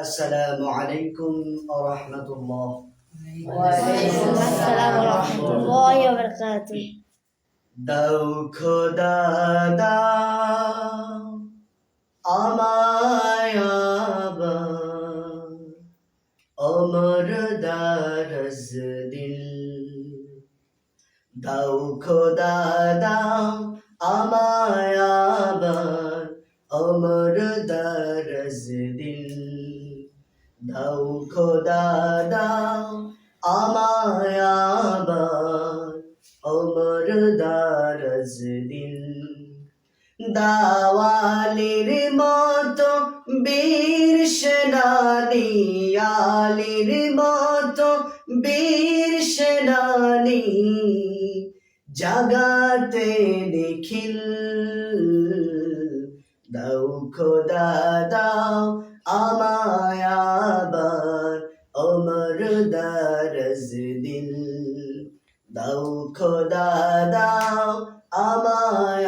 আসসালামু আলাইকুম ওয়া রাহমাতুল্লাহ وعليكم السلام ورحمة الله وبركاته দাও খোদা দাও আমায় আবার অমর দারজ দিল দাও খোদা দাও আমায় আবার অমর দারজ দিল দাও খোদা, দাও আমায় অমর দারজ দিল দাওয়ালির মতো বীর সেনানি, আলির মতো বীর সেনানি, জাগাতে নিখিল। দাও খোদা, দাও আমায় অমর দারজ দিল দাও খোদা, দাও আমায়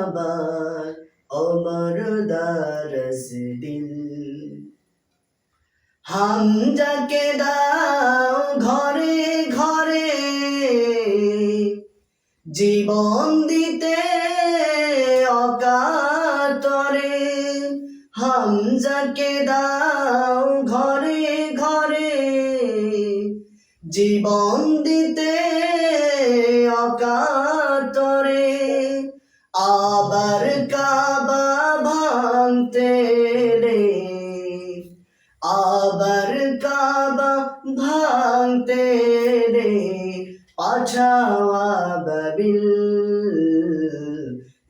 আবার অমর দারজ দিল হামজাকে দাও ঘরে ঘরে, জীবন দিতে অকাতরে। হামজাকে দাও ঘরে ঘরে জীবন দিতে অকাতরে আবার কাবা ভাঙতে রে আবার কাবা ভাঙতে রে পাছাওয়া বাবিল,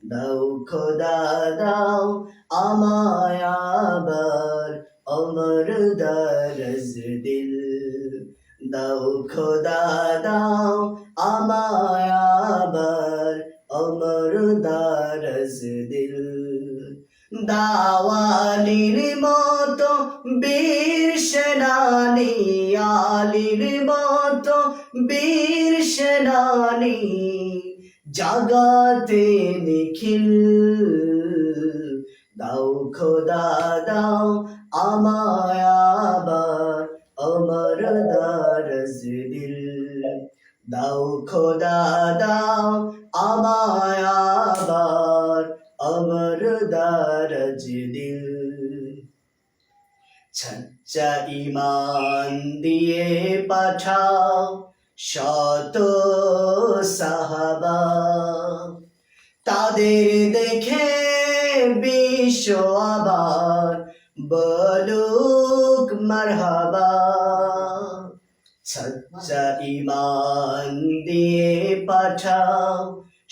দাও খোদা, দাও আমায় আবার অমর দিল দাও খোদা, দাও আমায় আবার অমর দারজ দিল। দাওয়ালির মতো বীর সেনানি, আলির মতো বীর সেনানি জাগাতে নিখিল। দাও খোদা, দাও আমায় আবার দারজ দিল ইমান দিয়ে পাঠাও শত সাহাবা তাদের দেখে বিশ্ব আবার বলুক মারহাবা সচ্চা ইমান দিয়ে পাঠাও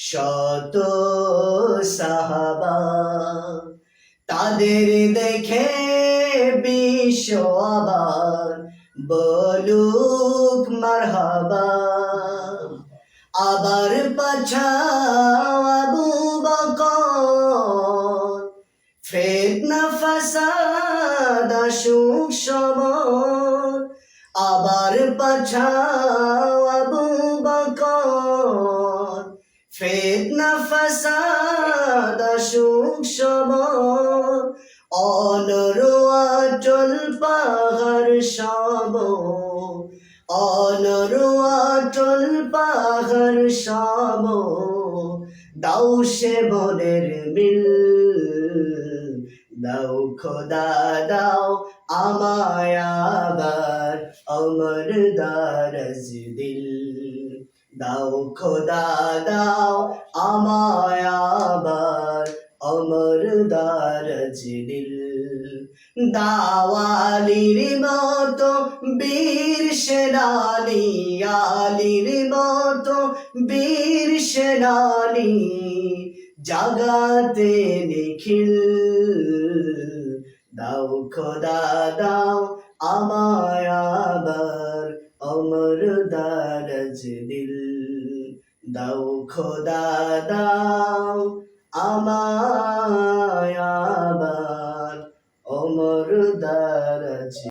শত সাহাবা। তাদের দেখে বিশ্ব বলুক মারহাবা। আবার পাছাও আবু বকর। ফেতনা ফাসাদ সমর আবার পাছাও ফেতনা ফাসাদ আসুক সমর অনরোয়াটল পাহাড় সব অনরোয়াটল পাহাড় সব দাও সে বনের মিল, দাও খোদা, দাও আমায় আবার অমর দারজ দাও খোদা, দাও আমায় অমর দারজ দিল দাওয়ালির মতো বীর সেনানি, আলির মতো বীর সেনানি জাগাতে নিখিল। দাও খোদা, দাও আমায় আবার অমর দিল দাও খোদা দাও আমায় আবার অমর দারজ